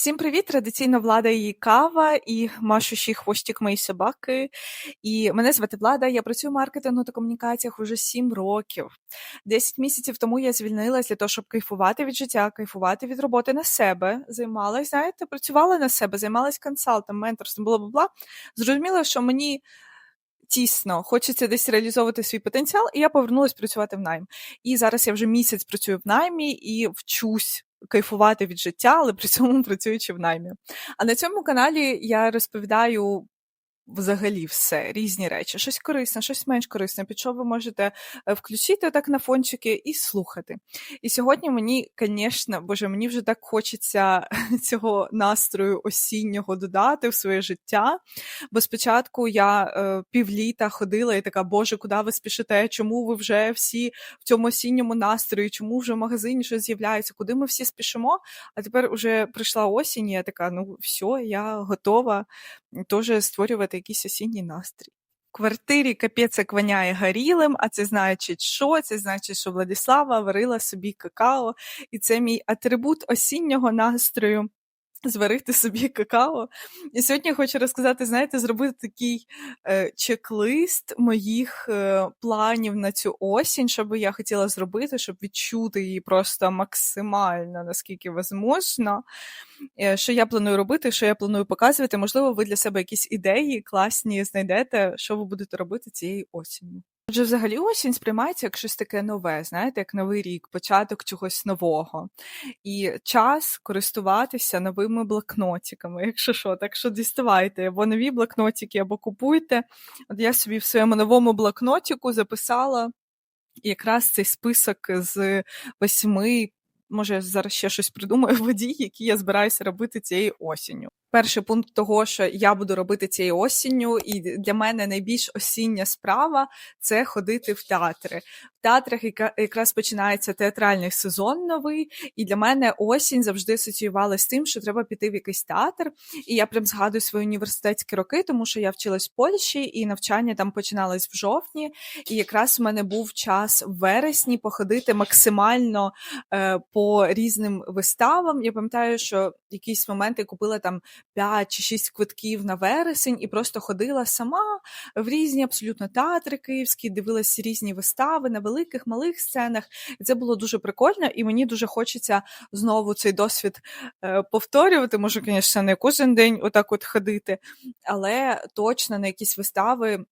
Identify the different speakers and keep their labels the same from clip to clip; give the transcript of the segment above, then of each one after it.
Speaker 1: Всім привіт! Традиційно влада і кава, і машущий хвостик моєї собаки. І мене звати Влада. Я працюю в маркетингу та комунікаціях уже 7 років. 10 місяців тому я звільнилась для того, щоб кайфувати від життя, кайфувати від роботи на себе. Займалась, знаєте, працювала на себе, займалась консалтом, менторством, бла бла. Зрозуміла, що мені. Тісно, хочеться десь реалізовувати свій потенціал, і я повернулася працювати в найм. І зараз я вже місяць працюю в наймі і вчусь кайфувати від життя, але при цьому працюючи в наймі. А на цьому каналі я розповідаю. Взагалі все, різні речі, щось корисне, щось менш корисне, під що ви можете е, включити так на фончики і слухати. І сьогодні мені, звісно, боже, мені вже так хочеться цього настрою осіннього додати в своє життя. Бо спочатку я е, півліта ходила і така, Боже, куди ви спішите? Чому ви вже всі в цьому осінньому настрої? Чому вже в магазині щось з'являється? Куди ми всі спішимо? А тепер вже прийшла осінь, і я така, ну все, я готова теж створювати якийсь осінній настрій. В квартирі капець воняє горілим, а це значить, що? Це значить, що Владислава варила собі какао, і це мій атрибут осіннього настрою зварити собі какао. І сьогодні я хочу розказати, знаєте, зробити такий е, чек-лист моїх е, планів на цю осінь, що би я хотіла зробити, щоб відчути її просто максимально, наскільки возможно. Е, що я планую робити, що я планую показувати. Можливо, ви для себе якісь ідеї класні знайдете, що ви будете робити цієї осінню. Отже, взагалі осінь сприймається як щось таке нове, знаєте, як новий рік, початок чогось нового. І час користуватися новими блокнотиками, якщо що, так що діставайте або нові блокнотики, або купуйте. От я собі в своєму новому блокнотику записала якраз цей список з восьми. Може, зараз ще щось придумаю водій, які я збираюся робити цією осінню. Перший пункт того, що я буду робити цією осінню, і для мене найбільш осіння справа це ходити в театри. В театрах якраз починається театральний сезон новий, і для мене осінь завжди асоціювалася з тим, що треба піти в якийсь театр. І я прям згадую свої університетські роки, тому що я вчилась в Польщі, і навчання там починалось в жовтні. І якраз у мене був час в вересні походити максимально е, по різним виставам. Я пам'ятаю, що якийсь момент я купила там. 5 чи 6 квитків на вересень і просто ходила сама в різні абсолютно театри київські, дивилася різні вистави на великих, малих сценах. Це було дуже прикольно, і мені дуже хочеться знову цей досвід е, повторювати. Може, звісно, не кожен день отак от ходити, але точно на якісь вистави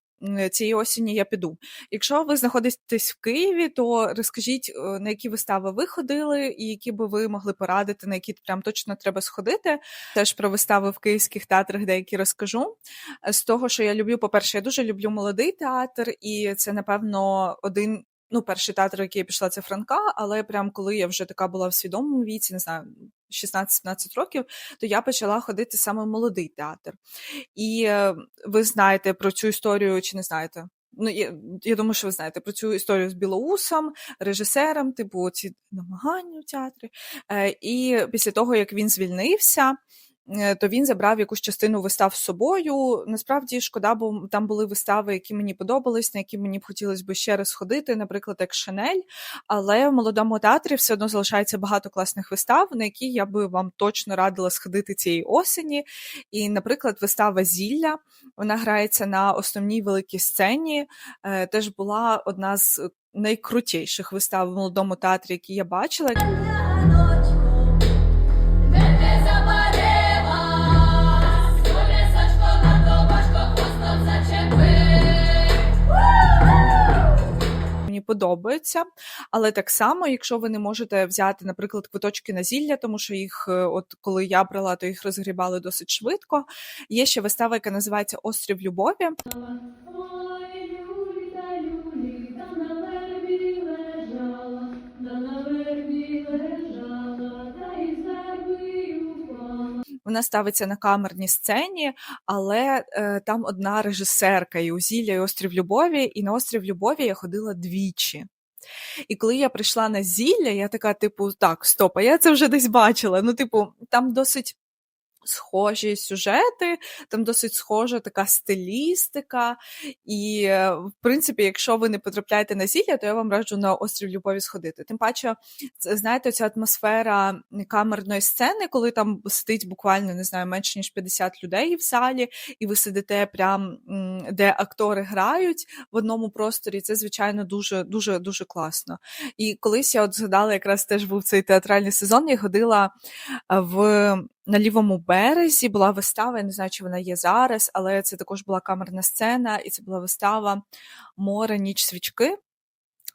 Speaker 1: цієї осені я піду. Якщо ви знаходитесь в Києві, то розкажіть, е, на які вистави ви ходили, і які би ви могли порадити, на які прям точно треба сходити. Теж про вистави в київських театрах деякі розкажу. З того, що я люблю, по-перше, я дуже люблю молодий театр, і це, напевно, один. Ну, перший театр, який я пішла, це Франка, але прям коли я вже така була в свідомому віці, не знаю, 16-17 років, то я почала ходити саме в молодий театр. І е, ви знаєте про цю історію, чи не знаєте? Ну, я, я думаю, що ви знаєте про цю історію з Білоусом, режисером, типу ці намагання в театрі. Е, І після того, як він звільнився, то він забрав якусь частину вистав з собою. Насправді шкода, бо там були вистави, які мені подобались, на які мені б хотілося б ще раз ходити, наприклад, як Шанель. Але в молодому театрі все одно залишається багато класних вистав, на які я би вам точно радила сходити цієї осені. І, наприклад, вистава Зілля вона грається на основній великій сцені. Е, теж була одна з найкрутіших вистав в молодому театрі, які я бачила. Подобаються. Але так само, якщо ви не можете взяти, наприклад, квиточки на зілля, тому що їх, е, от коли я брала, то їх розгрібали досить швидко. Є ще вистава, яка називається Острів Любові. Вона ставиться на камерній сцені, але е, там одна режисерка і у Зілля, і острів Любові, і на острів Любові я ходила двічі. І коли я прийшла на зілля, я така, типу, так, стоп, а я це вже десь бачила. Ну, типу, там досить схожі сюжети, там досить схожа така стилістика. І, е, в принципі, якщо ви не потрапляєте на зілля, то я вам раджу на острів Любові сходити. Тим паче, знаєте, ця атмосфера камерної сцени, коли там сидить буквально не знаю, менше ніж 50 людей в залі, і ви сидите прям де актори грають в одному просторі. Це, звичайно, дуже дуже дуже класно. І колись я от згадала, якраз теж був цей театральний сезон, я ходила в на лівому березі була вистава, я не знаю, чи вона є зараз, але це також була камерна сцена, і це була вистава Море, ніч свічки.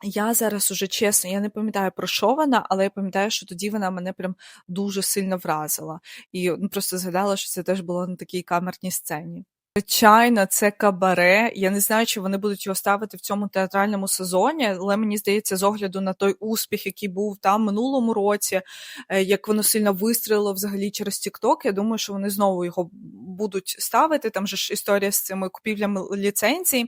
Speaker 1: Я зараз уже чесно, я не пам'ятаю про що вона, але я пам'ятаю, що тоді вона мене прям дуже сильно вразила. І ну, просто згадала, що це теж було на такій камерній сцені. Звичайно, це кабаре. Я не знаю, чи вони будуть його ставити в цьому театральному сезоні, але мені здається, з огляду на той успіх, який був там минулому році, е, як воно сильно вистрілило взагалі через TikTok, я думаю, що вони знову його будуть ставити. Там же ж історія з цими купівлями ліцензій.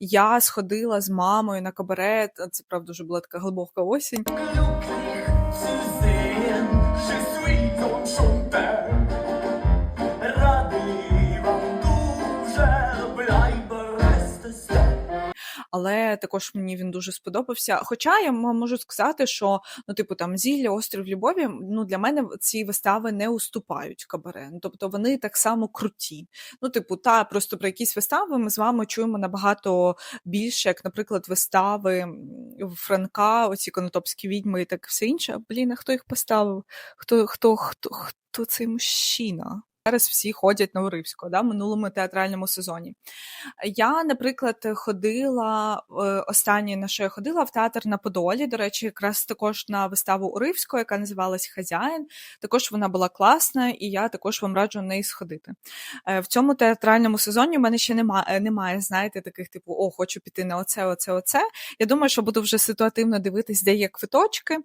Speaker 1: Я сходила з мамою на кабаре. Це правда вже була така глибока осінь. Але також мені він дуже сподобався. Хоча я можу сказати, що ну, типу, там зілля, острів Любові, ну для мене ці вистави не уступають кабаре. Ну, тобто вони так само круті. Ну, типу, та просто про якісь вистави ми з вами чуємо набагато більше, як, наприклад, вистави Франка, оці конотопські відьми і так все інше. Блін, а хто їх поставив? Хто хто хто хто цей мужчина? Зараз всі ходять на Уривського да, в минулому театральному сезоні. Я, наприклад, ходила е, останнє на що я ходила в театр на Подолі. До речі, якраз також на виставу Уривського, яка називалась Хазяїн. Також вона була класна, і я також вам раджу неї сходити. Е, в цьому театральному сезоні в мене ще немає, немає, знаєте, таких типу, о, хочу піти на оце, оце, оце. Я думаю, що буду вже ситуативно дивитись, де є квиточки.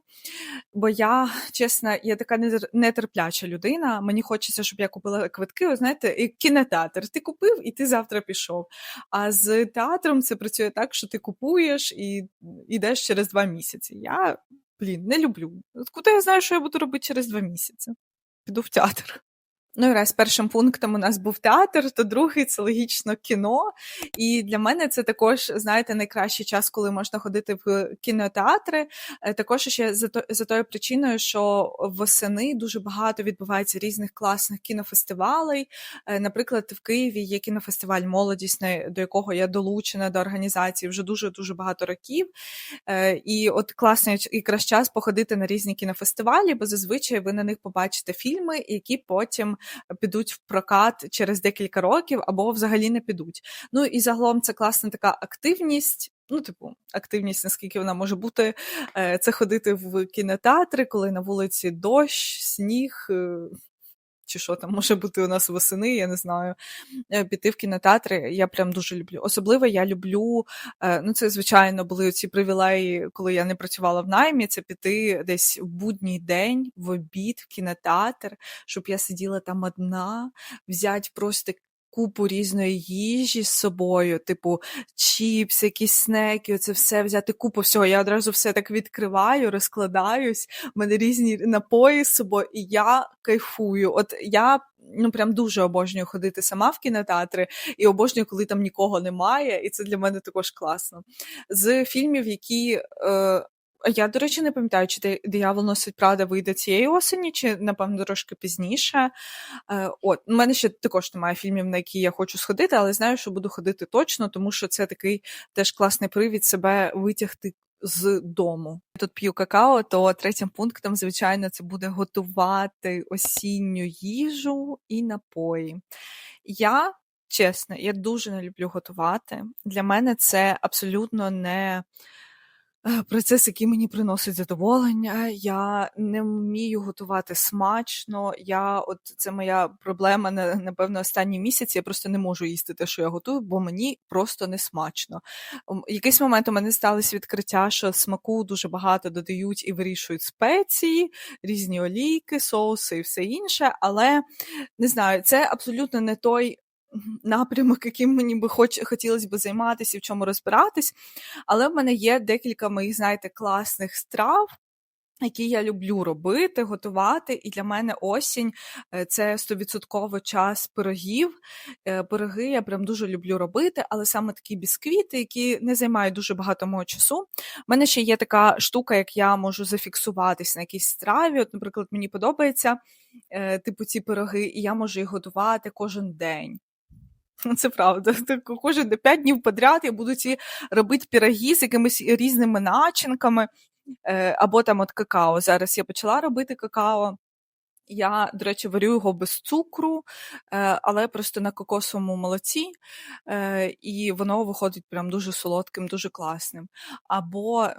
Speaker 1: Бо я, чесно, я така нетерпляча людина. Мені хочеться, щоб я купила купила квитки, ви знаєте, як кінотеатр. Ти купив і ти завтра пішов. А з театром це працює так, що ти купуєш і йдеш через два місяці. Я, блін, не люблю. Куди я знаю, що я буду робити через два місяці? Піду в театр. Ну і раз першим пунктом у нас був театр, то другий це логічно кіно. І для мене це також, знаєте, найкращий час, коли можна ходити в кінотеатри. Е, також ще за то за тою причиною, що восени дуже багато відбувається різних класних кінофестивалей. Е, наприклад, в Києві є кінофестиваль молодісний, до якого я долучена до організації вже дуже дуже багато років. Е, і от класний якраз час походити на різні кінофестивалі, бо зазвичай ви на них побачите фільми, які потім підуть в прокат через декілька років або взагалі не підуть. Ну і загалом це класна така активність. Ну, типу, активність, наскільки вона може бути, е, це ходити в кінотеатри, коли на вулиці дощ, сніг, е, чи що там може бути у нас восени, я не знаю. Е, піти в кінотеатри я прям дуже люблю. Особливо я люблю, е, ну це, звичайно, були ці привілеї, коли я не працювала в наймі, це піти десь в будній день, в обід, в кінотеатр, щоб я сиділа там одна, взяти просто купу різної їжі з собою, типу чіпс, якісь снеки, оце все взяти купу всього. Я одразу все так відкриваю, розкладаюсь, в мене різні напої з собою, і я кайфую. От я ну прям дуже обожнюю ходити сама в кінотеатри і обожнюю, коли там нікого немає, і це для мене також класно. З фільмів, які. Е, я, до речі, не пам'ятаю, чи диявол носить Прада вийде цієї осені, чи, напевно, трошки пізніше. Е, От, у мене ще також немає фільмів, на які я хочу сходити, але знаю, що буду ходити точно, тому що це такий теж класний привід себе витягти з дому. Тут п'ю какао, то третім пунктом, звичайно, це буде готувати осінню їжу і напої. Я, чесно, я дуже не люблю готувати. Для мене це абсолютно не. Е, процес, який мені приносить задоволення. Я не вмію готувати смачно. Я, от Це моя проблема, напевно, останні місяці. Я просто не можу їсти те, що я готую, бо мені просто не смачно. В якийсь момент у мене сталося відкриття, що смаку дуже багато додають і вирішують спеції, різні олійки, соуси і все інше. Але не знаю, це абсолютно не той напрямок, яким мені би хоч хотілося б займатися і в чому розбиратись. Але в мене є декілька моїх, знаєте, класних страв. які я люблю робити, готувати. І для мене осінь е, це стовідсотково час пирогів. Е, Пироги я прям дуже люблю робити, але саме такі бісквіти, які не займають дуже багато мого часу. У мене ще є така штука, як я можу зафіксуватись на якійсь страві. От, наприклад, мені подобається е, типу ці пироги, і я можу їх готувати кожен день. Це правда. Так, Кожен 5 днів подряд я буду ці робити пироги з якимись різними начинками. Е, або там от какао. Зараз я почала робити какао. Я, до речі, варю його без цукру, е, але просто на кокосовому молоці, е, і воно виходить прям дуже солодким, дуже класним. Або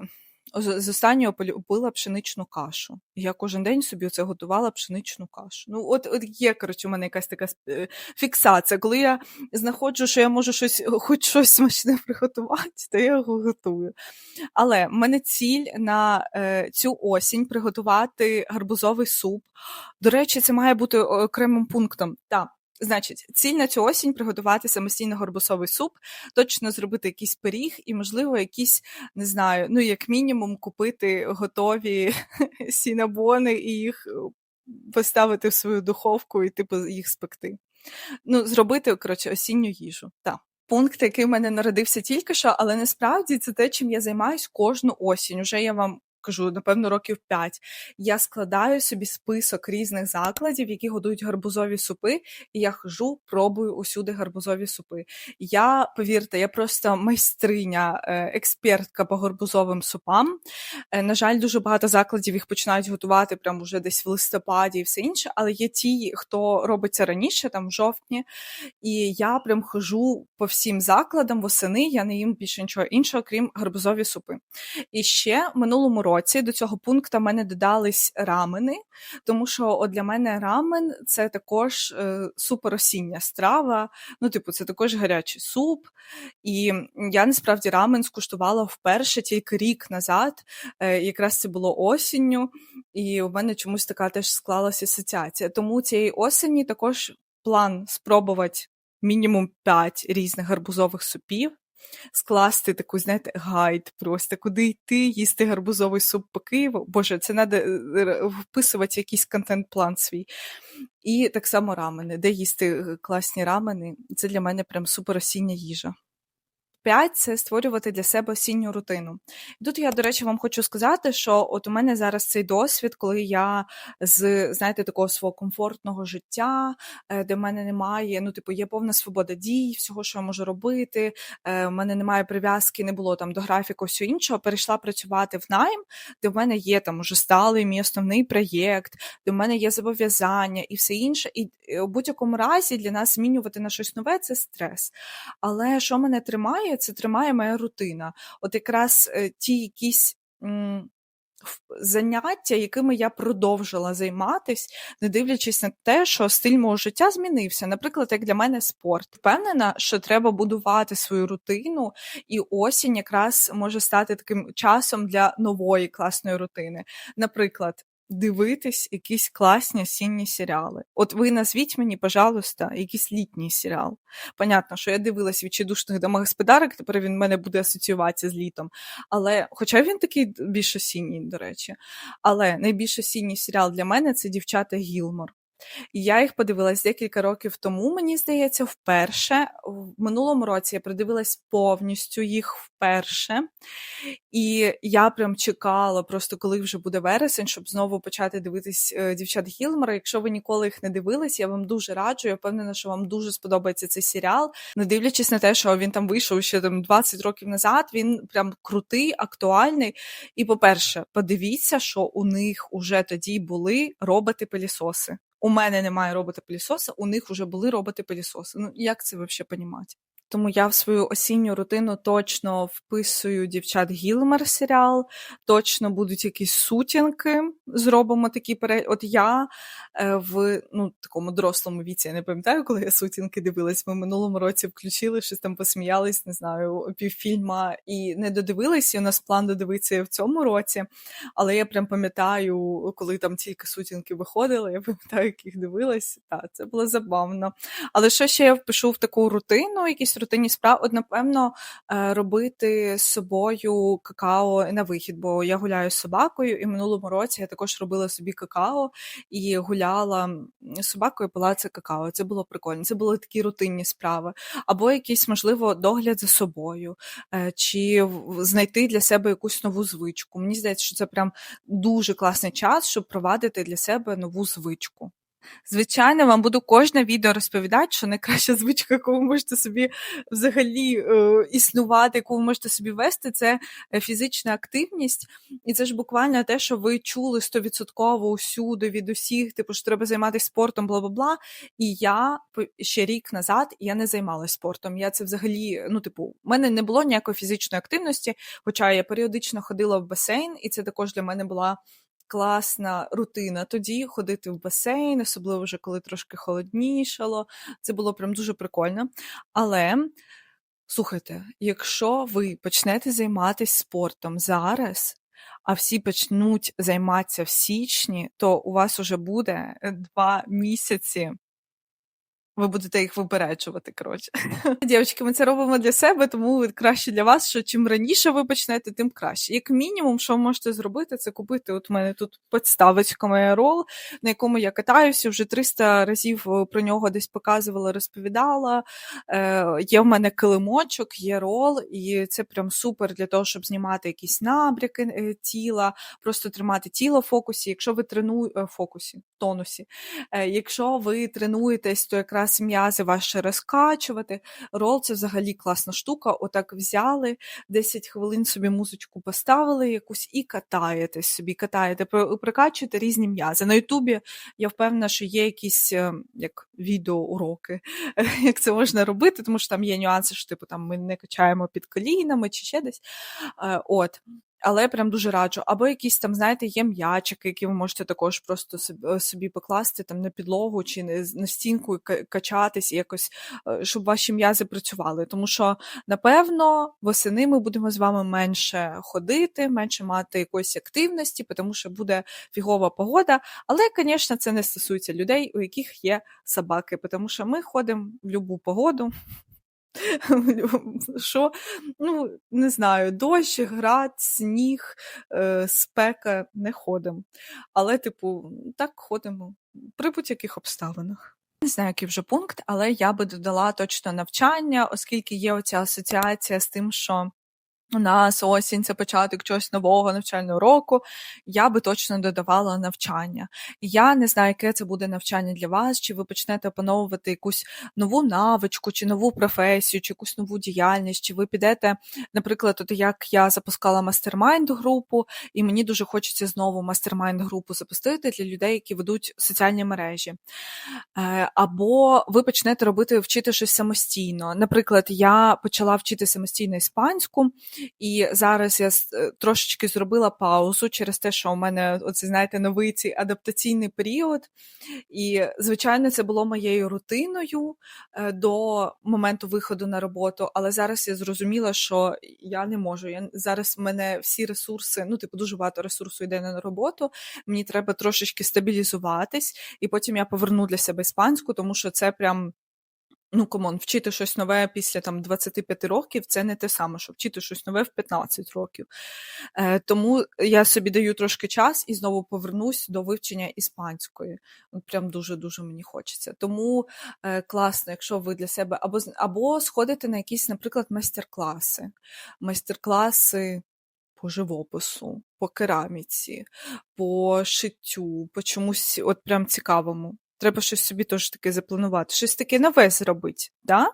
Speaker 1: з останнього полюбила пшеничну кашу. Я кожен день собі оце готувала пшеничну кашу. Ну, от от є, коротше, у мене якась така е, фіксація. Коли я знаходжу, що я можу щось, хоч щось смачне приготувати, то я його готую. Але в мене ціль на е, цю осінь приготувати гарбузовий суп. До речі, це має бути окремим пунктом. Так. Значить, ціль на цю осінь приготувати самостійно горбусовий суп, точно зробити якийсь пиріг і, можливо, якісь, не знаю, ну, як мінімум, купити готові сінабони і їх е, поставити в свою духовку і типу їх спекти. Ну, зробити, коротше, осінню їжу. Так. Пункт, який в мене народився тільки що, але насправді це те, чим я займаюсь кожну осінь. Уже я вам кажу, напевно, років 5, я складаю собі список різних закладів, які годують гарбузові супи, і я хожу, пробую усюди гарбузові супи. Я, повірте, я просто майстриня, е, експертка по гарбузовим супам. Е, на жаль, дуже багато закладів їх починають готувати прямо вже десь в листопаді і все інше, але є ті, хто робить це раніше, там в жовтні. І я прям хожу по всім закладам восени, я не їм більше нічого іншого, крім гарбузові супи. І ще минулому році році до цього пункту мене додались рамени, тому що от для мене рамен це також е, суперосіння страва. Ну, типу, це також гарячий суп. І я насправді рамен скуштувала вперше тільки рік назад. Е, якраз це було осінню, і у мене чомусь така теж склалася асоціація. Тому цієї осені також план спробувати мінімум 5 різних гарбузових супів скласти таку, знаєте, гайд просто, куди йти, їсти гарбузовий суп по Києву. Боже, це треба вписувати якийсь контент-план свій. І так само рамени, де їсти е, класні рамени. Це для мене прям суперосіння їжа. П'ять це створювати для себе осінню рутину. І тут я, до речі, вам хочу сказати, що от у мене зараз цей досвід, коли я з знаєте, такого свого комфортного життя, е, де в мене немає, ну, типу, є повна свобода дій, всього, що я можу робити. У е, мене немає прив'язки, не було там до графіку, всього іншого. Перейшла працювати в найм, де в мене є там уже сталий мій основний проєкт, де в мене є зобов'язання і все інше. І е, у будь-якому разі для нас змінювати на щось нове це стрес. Але що мене тримає? Це тримає моя рутина. От якраз е, ті якісь. Заняття, якими я продовжила займатися, не дивлячись на те, що стиль мого життя змінився. Наприклад, як для мене спорт. Впевнена, що треба будувати свою рутину, і осінь якраз може стати таким часом для нової класної рутини. Наприклад, дивитись якісь класні осінні серіали. От ви назвіть мені, пожалуйста, якийсь літній серіал. Понятно, що я дивилась відчайдушних домогосподарок, тепер він в мене буде асоціюватися з літом. Але, хоча він такий більш осінній, до речі, але найбільш осінній серіал для мене це дівчата Гілмор. Я їх подивилась декілька років тому, мені здається, вперше. В минулому році я придивилась повністю їх вперше. І я прям чекала, просто коли вже буде вересень, щоб знову почати дивитись е, дівчат Гілмора. Якщо ви ніколи їх не дивились, я вам дуже раджу. Я впевнена, що вам дуже сподобається цей серіал. Не дивлячись на те, що він там вийшов ще там 20 років назад, він прям крутий, актуальний. І, по-перше, подивіться, що у них уже тоді були роботи-пилісоси у мене немає робота-пилісоса, у них вже були роботи-пилісоси. Ну як це взагалі понімати? Тому я в свою осінню рутину точно вписую дівчат Гілмер серіал, точно будуть якісь сутінки. Зробимо такі пере... От я е, в ну, такому дорослому віці, я не пам'ятаю, коли я сутінки дивилась. Ми в минулому році включили, щось там посміялись, не знаю, півфільма і не додивились. І у нас план додивитися в цьому році. Але я прям пам'ятаю, коли там тільки сутінки виходили, я пам'ятаю, як їх дивилась. Так, це було забавно. Але що ще я впишу в таку рутину, якісь рутинні справи, от, напевно, е, робити з собою какао на вихід, бо я гуляю з собакою, і в минулому році я також робила собі какао і гуляла з собакою, пила це какао. Це було прикольно. Це були такі рутинні справи. Або якийсь, можливо, догляд за собою, е, чи знайти для себе якусь нову звичку. Мені здається, що це прям дуже класний час, щоб провадити для себе нову звичку. Звичайно, вам буду кожне відео розповідати, що найкраща звичка, яку ви можете собі взагалі е, існувати, яку ви можете собі вести, це е, фізична активність. І це ж буквально те, що ви чули стовідсотково усюди від усіх, типу, що треба займатися спортом, бла бла бла. І я ще рік назад я не займалася спортом. Я це взагалі, ну, типу, в мене не було ніякої фізичної активності, хоча я періодично ходила в басейн, і це також для мене була класна рутина. Тоді ходити в басейн, особливо вже коли трошки холоднішало. Це було прям дуже прикольно. Але слухайте, якщо ви почнете займатися спортом зараз, а всі почнуть займатися в січні, то у вас уже буде е, два місяці. Ви будете їх випереджувати, коротше. Дівчатки, ми це робимо для себе, тому краще для вас, що чим раніше ви почнете, тим краще. Як мінімум, що ви можете зробити, це купити. От у мене тут підставочка моя рол, на якому я катаюся. Вже 300 разів е, про нього десь показувала, розповідала. Е, є в мене килимочок, є рол, і це прям супер для того, щоб знімати якісь набряки е, тіла, просто тримати тіло в фокусі. Якщо ви тренуєте фокусі, тонусі. Е, Якщо ви тренуєтесь, то якраз м'язи ваші розкачувати. Рол це взагалі класна штука. Отак взяли, 10 хвилин собі музичку поставили якусь і катаєтесь собі, катаєте, про- прокачуєте різні м'язи. На Ютубі я впевнена, що є якісь е, як відеоуроки, як це можна робити, тому що там є нюанси, що типу там ми не качаємо під колінами чи ще десь. Е, От. Але прям дуже раджу. Або якісь там, знаєте, є м'ячики, які ви можете також просто собі, е, покласти там на підлогу чи на стінку качатись, якось, е, щоб ваші м'язи працювали. Тому що, напевно, восени ми будемо з вами менше ходити, менше мати якоїсь активності, тому що буде фігова погода. Але, звісно, це не стосується людей, у яких є собаки, тому що ми ходимо в будь-яку погоду. Що, ну, не знаю, дощ, град, сніг, е, спека не ходимо. Але, типу, так ходимо при будь-яких обставинах. Не знаю, який вже пункт, але я би додала точно навчання, оскільки є оця асоціація з тим, що у нас осінь це початок чогось нового навчального року. Я би точно додавала навчання. Я не знаю, яке це буде навчання для вас, чи ви почнете опановувати якусь нову навичку, чи нову професію, чи якусь нову діяльність, чи ви підете, наприклад, от як я запускала мастермайнд групу, і мені дуже хочеться знову мастермайнд групу запустити для людей, які ведуть соціальні мережі. Е, Або ви почнете робити вчити щось самостійно. Наприклад, я почала вчити самостійно іспанську, і зараз я е, трошечки зробила паузу через те, що у мене оце, знаєте, новий цей адаптаційний період. І, звичайно, це було моєю рутиною е, до моменту виходу на роботу. Але зараз я зрозуміла, що я не можу. Я зараз в мене всі ресурси, ну, типу, дуже багато ресурсу йде на роботу. Мені треба трошечки стабілізуватись, і потім я поверну для себе іспанську, тому що це прям. Ну, комон, вчити щось нове після там 25 років це не те саме, що вчити щось нове в 15 років. Е, тому я собі даю трошки час і знову повернусь до вивчення іспанської. Прям дуже-дуже мені хочеться. Тому е, класно, якщо ви для себе або, або сходите на якісь, наприклад, майстер-класи. Майстер-класи по живопису, по кераміці, по шиттю, по чомусь от прям цікавому. Треба щось собі теж таке запланувати, щось таке нове зробити, да?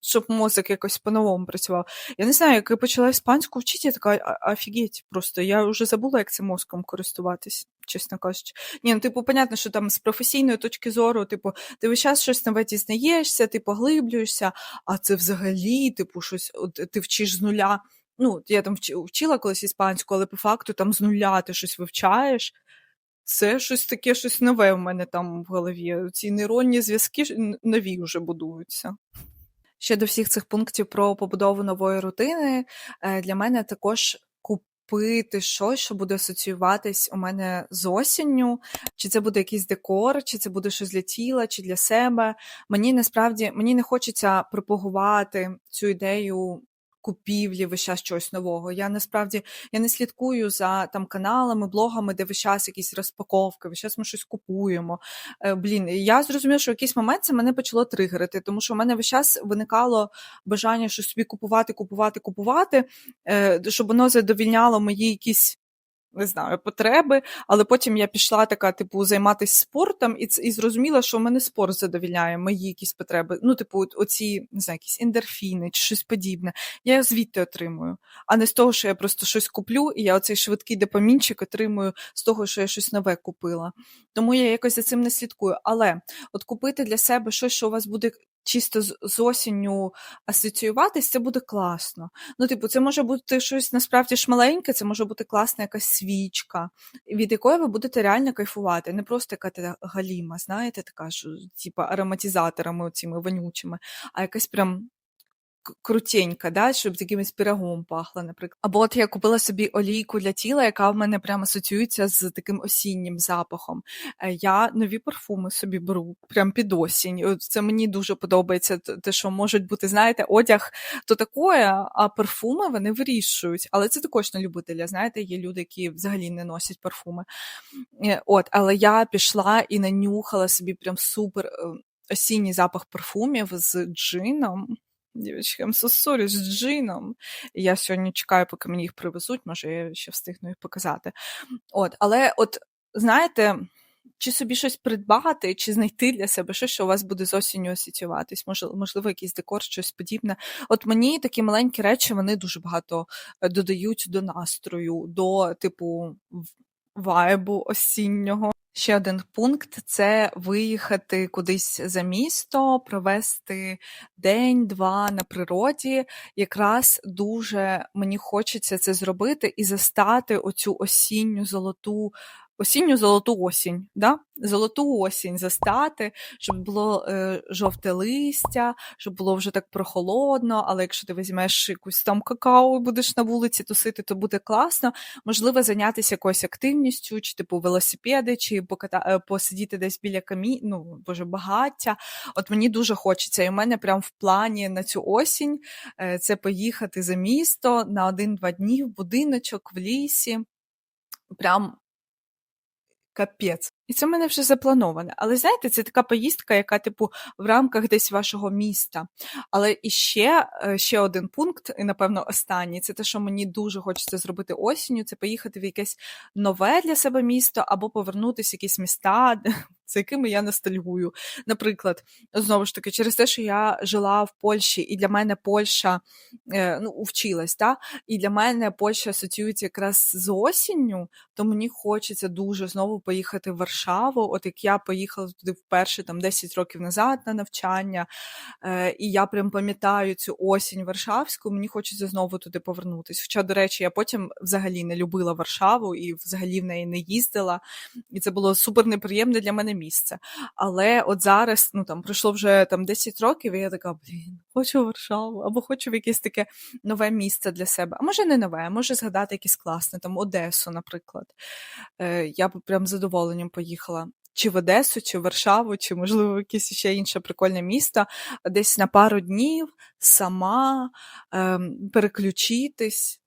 Speaker 1: щоб мозок якось по-новому працював. Я не знаю, як я почала іспанську вчити, я така «А- офігеть просто. Я вже забула, як цим мозком користуватись, чесно кажучи. Ні, ну, типу, понятно, що там з професійної точки зору, типу, ти весь час щось нове дізнаєшся, ти поглиблюєшся, а це взагалі, типу, щось, от, ти вчиш з нуля. Ну, я там вчила колись іспанську, але по факту там з нуля ти щось вивчаєш. Це щось таке, щось нове в мене там в голові. Ці нейронні зв'язки нові вже будуються. Ще до всіх цих пунктів про побудову нової рутини е, для мене також купити щось, що буде асоціюватись у мене з осінню. Чи це буде якийсь декор, чи це буде щось для тіла, чи для себе. Мені насправді мені не хочеться пропагувати цю ідею купівлі весь час чогось нового. Я насправді я не слідкую за там каналами, блогами, де весь час якісь розпаковки, весь час ми щось купуємо. Е, блін, я зрозуміла, що в якийсь момент це мене почало тригерити, тому що в мене весь час виникало бажання щось собі купувати, купувати, купувати, е, щоб воно задовільняло мої якісь не знаю, потреби, але потім я пішла така, типу, займатися спортом, і і зрозуміла, що в мене спорт задовільняє мої якісь потреби. Ну, типу, оці, не знаю, якісь ендорфіни чи щось подібне. Я звідти отримую, а не з того, що я просто щось куплю, і я оцей швидкий допомінчик отримую з того, що я щось нове купила. Тому я якось за цим не слідкую. Але от купити для себе щось, що у вас буде чисто з, з осінню асоціюватись, це буде класно. Ну, типу, це може бути щось насправді ж маленьке, це може бути класна якась свічка, від якої ви будете реально кайфувати. Не просто яка галіма, знаєте, така ж, типу, ароматизаторами цими вонючими, а якась прям крутенька, да, щоб з якимось пирогом пахла, наприклад. Або от я купила собі олійку для тіла, яка в мене прямо асоціюється з таким осіннім запахом. Е, я нові парфуми собі беру прям під осінь. Це мені дуже подобається. Те, що можуть бути, знаєте, одяг то такое, а парфуми вони вирішують. Але це також на любителя. Знаєте, є люди, які взагалі не носять парфуми. Е, от, Але я пішла і нанюхала собі прям супер. Е, осінній запах парфумів з джином. Дівчатки, I'm so sorry, з джином. Я сьогодні чекаю, поки мені їх привезуть, може, я ще встигну їх показати. От, Але, от, знаєте, чи собі щось придбати, чи знайти для себе щось, що у вас буде з осінню асоціюватись, можливо, якийсь декор, щось подібне. От мені такі маленькі речі вони дуже багато е, додають до настрою, до типу вайбу осіннього. Ще один пункт це виїхати кудись за місто, провести день-два на природі. Якраз дуже мені хочеться це зробити і застати оцю осінню золоту осінню золоту осінь, да? золоту осінь застати, щоб було е, жовте листя, щоб було вже так прохолодно, але якщо ти візьмеш якусь там какао і будеш на вулиці тусити, то буде класно. Можливо, зайнятися якоюсь активністю, чи типу велосипеди, чи поката... Е, посидіти десь біля камі... ну, боже, багаття. От мені дуже хочеться. І у мене прям в плані на цю осінь е, це поїхати за місто на один-два дні в будиночок в лісі. Прям Капець. І це в мене вже заплановане. Але знаєте, це така поїздка, яка, типу, в рамках десь вашого міста. Але іще е, ще один пункт, і, напевно, останній це те, що мені дуже хочеться зробити осінню, це поїхати в якесь нове для себе місто або повернутися в якісь міста, за якими я ностальгую. Наприклад, знову ж таки, через те, що я жила в Польщі, і для мене Польща е, ну, вчилась, та? і для мене Польща асоціюється якраз з осінню, то мені хочеться дуже знову поїхати в Варшаву. От як я поїхала туди вперше там 10 років назад на навчання, е, і я прям пам'ятаю цю осінь Варшавську, мені хочеться знову туди повернутися. Хоча, до речі, я потім взагалі не любила Варшаву і взагалі в неї не їздила. І це було супер неприємне для мене місце. Але от зараз, ну там пройшло вже там 10 років, і я така, блін, хочу Варшаву, або хочу в якесь таке нове місце для себе. А може не нове, може згадати якесь класне, там Одесу, наприклад. Е, Я б прям задоволенням поїхала. Чи в Одесу, чи в Варшаву, чи, можливо, в якесь ще інше прикольне місто, десь на пару днів сама ем, переключитись.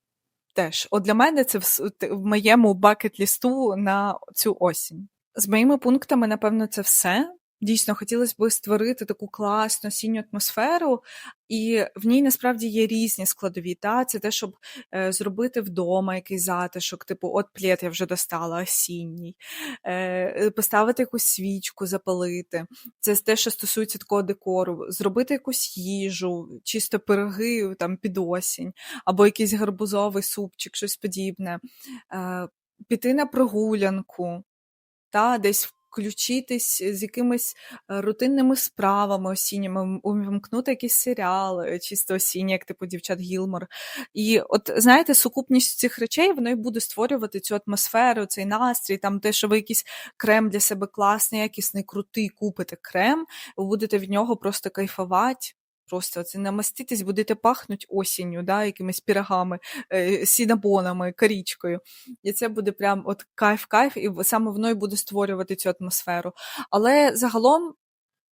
Speaker 1: Теж, от для мене це в, в моєму бакет-лісту на цю осінь. З моїми пунктами, напевно, це все. Дійсно, хотілося б створити таку класну осінню атмосферу, і в ній насправді є різні складові. Та? Це те, щоб е, зробити вдома якийсь затишок, типу, от плед я вже достала осінній, е, поставити якусь свічку, запалити. Це те, що стосується такого декору, зробити якусь їжу, чисто пироги там під осінь, або якийсь гарбузовий супчик, щось подібне, е, піти на прогулянку та десь включитись з якимись е, рутинними справами осінніми, увімкнути якийсь серіал, е, чисто осінні, як типу дівчат Гілмор. І от знаєте, сукупність цих речей воно і буде створювати цю атмосферу, цей настрій, там те, що ви якийсь крем для себе класний, якісний, крутий, купите крем, ви будете від нього просто кайфувати. Просто це намаститись, будете пахнуть осінню, да, якимись пірогами, е, сінабонами, карічкою. І це буде прям от кайф-кайф, і саме воно і буде створювати цю атмосферу. Але загалом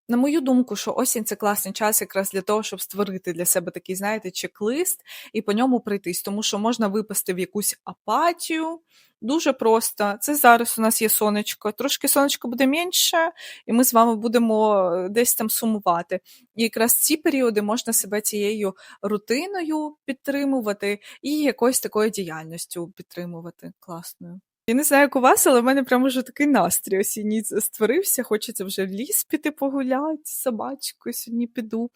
Speaker 1: на мою думку, що осінь це класний час якраз для того, щоб створити для себе такий, знаєте, чек-лист і по ньому пройтись, тому що можна випасти в якусь апатію. Дуже просто. Це зараз у нас є сонечко. Трошки сонечко буде менше, і ми з вами будемо е, десь там сумувати. І якраз ці періоди можна себе цією рутиною підтримувати і якоюсь такою діяльністю підтримувати класною. Я не знаю, як у вас, але в мене прямо вже такий настрій осінній створився. Хочеться вже в ліс піти погуляти з собачкою, сьогодні піду.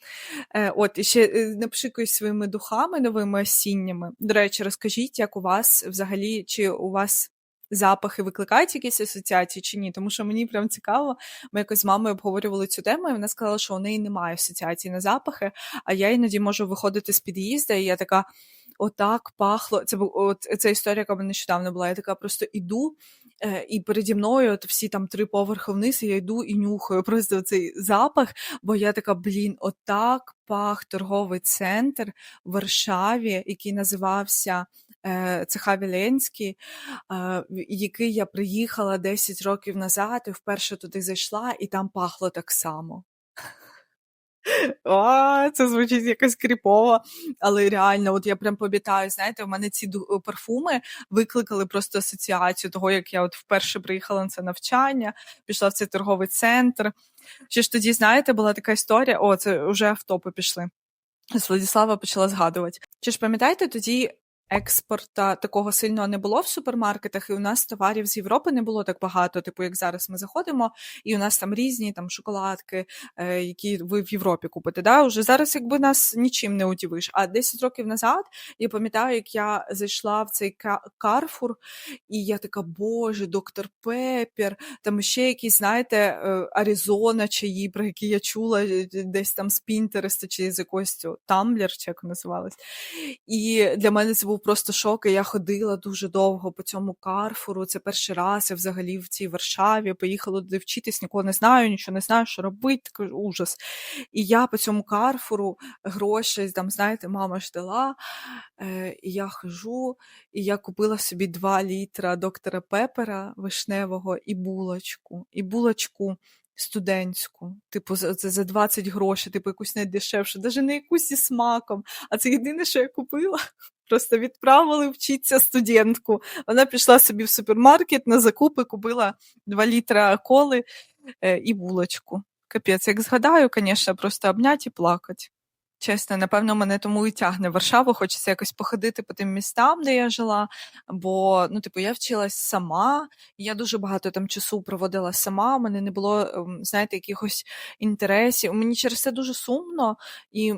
Speaker 1: Е, От, і ще е, напшикуюсь своїми духами новими осінніми. До речі, розкажіть, як у вас взагалі, чи у вас запахи викликають якісь асоціації чи ні? Тому що мені прям цікаво, ми якось з мамою обговорювали цю тему, і вона сказала, що у неї немає асоціацій на запахи, а я іноді можу виходити з під'їзду, і я така отак пахло. Це от ця історія, яка нещодавно була. Я така просто іду, е, і переді мною от всі там три поверхи вниз, і я йду і нюхаю просто цей запах, бо я така, блін, отак пах торговий центр в Варшаві, який називався. Е, Цеха Віленський, е, який я приїхала 10 років назад і вперше туди зайшла, і там пахло так само. А, це звучить якось кріпово, але реально, от я прям пам'ятаю, знаєте, в мене ці парфуми викликали просто асоціацію того, як я от вперше приїхала на це навчання, пішла в цей торговий центр. Ще ж тоді, знаєте, була така історія, о, це вже в топи пішли. Владислава почала згадувати. Чи ж пам'ятаєте, тоді експорта такого сильного не було в супермаркетах, і у нас товарів з Європи не було так багато. Типу, як зараз ми заходимо, і у нас там різні там шоколадки, е, які ви в Європі купите. Да? Уже зараз якби нас нічим не удивиш. А 10 років назад я пам'ятаю, як я зайшла в цей Карфур, і я така, боже, доктор Пеппер, там ще якісь, знаєте, е, Аризона чаї, про які я чула е, десь там з Пінтереста чи з якогось Тамблер, чи як називалось. І для мене це був був просто шок. і Я ходила дуже довго по цьому Карфуру. Це перший раз я взагалі в цій Варшаві поїхала туди вчитись, нікого не знаю, нічого не знаю, що робити, такий ужас. І я по цьому Карфуру гроші, там, знаєте, мама ж дала, е, і я хожу, і я купила собі 2 літра доктора Пепера вишневого і булочку. І булочку студентську, типу, за, за 20 грошей, типу, якусь найдешевшу, навіть не якусь зі смаком. А це єдине, що я купила. Просто відправили вчитися студентку. Вона пішла собі в супермаркет на закупи, купила 2 літра коли е, і булочку. Капець, як згадаю, звісно, просто обнять і плакать. Чесно, напевно, мене тому і тягне Варшаву, хочеться якось походити по тим містам, де я жила. Бо, ну, типу, я вчилась сама, я дуже багато там часу проводила сама, у мене не було, ем, знаєте, якихось інтересів. Мені через це дуже сумно, і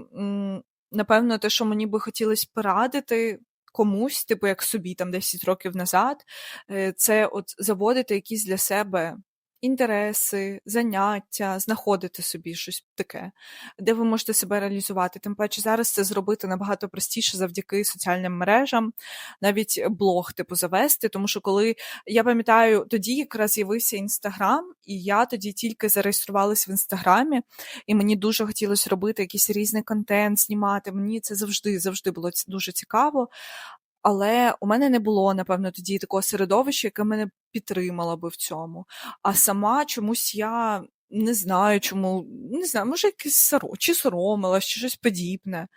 Speaker 1: напевно, те, що мені би хотілося порадити комусь, типу як собі там 10 років назад, е, це от заводити якісь для себе інтереси, заняття, знаходити собі щось таке, де ви можете себе реалізувати. Тим паче зараз це зробити набагато простіше завдяки соціальним мережам, навіть блог типу завести. Тому що коли я пам'ятаю, тоді якраз з'явився інстаграм, і я тоді тільки зареєструвалася в інстаграмі, і мені дуже хотілося робити якийсь різний контент, знімати. Мені це завжди завжди було дуже цікаво. Але у мене не було, напевно, тоді такого середовища, яке мене підтримало би в цьому. А сама чомусь я не знаю, чому, не знаю, може, якесь соро, чи соромилась, чи щось подібне.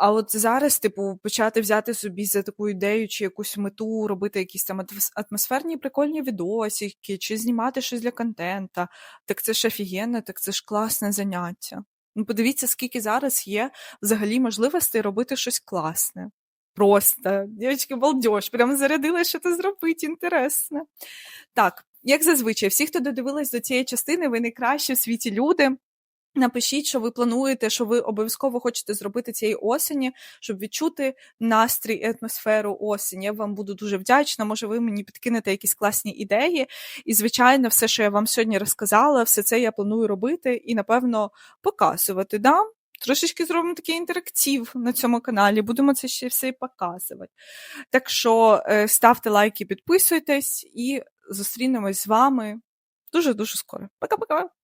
Speaker 1: А от зараз, типу, почати взяти собі за таку ідею чи якусь мету, робити якісь там атмосферні прикольні відосики, чи знімати щось для контента, так це ж офігенно, так це ж класне заняття. Ну, подивіться, скільки зараз є взагалі можливостей робити щось класне. Просто, дівчатки, балдеж, прямо зарядила, що це зробити, інтересно. Так, як зазвичай, всі, хто додивились до цієї частини, ви найкращі в світі люди. Напишіть, що ви плануєте, що ви обов'язково хочете зробити цієї осені, щоб відчути настрій і атмосферу осені. Я вам буду дуже вдячна. Може, ви мені підкинете якісь класні ідеї. І, звичайно, все, що я вам сьогодні розказала, все це я планую робити і, напевно, показувати. Да? Трошечки зробимо такий інтерактив на цьому каналі, будемо це ще все і показувати. Так що е, ставте лайки, підписуйтесь і зустрінемось з вами дуже-дуже скоро. Пока-пока!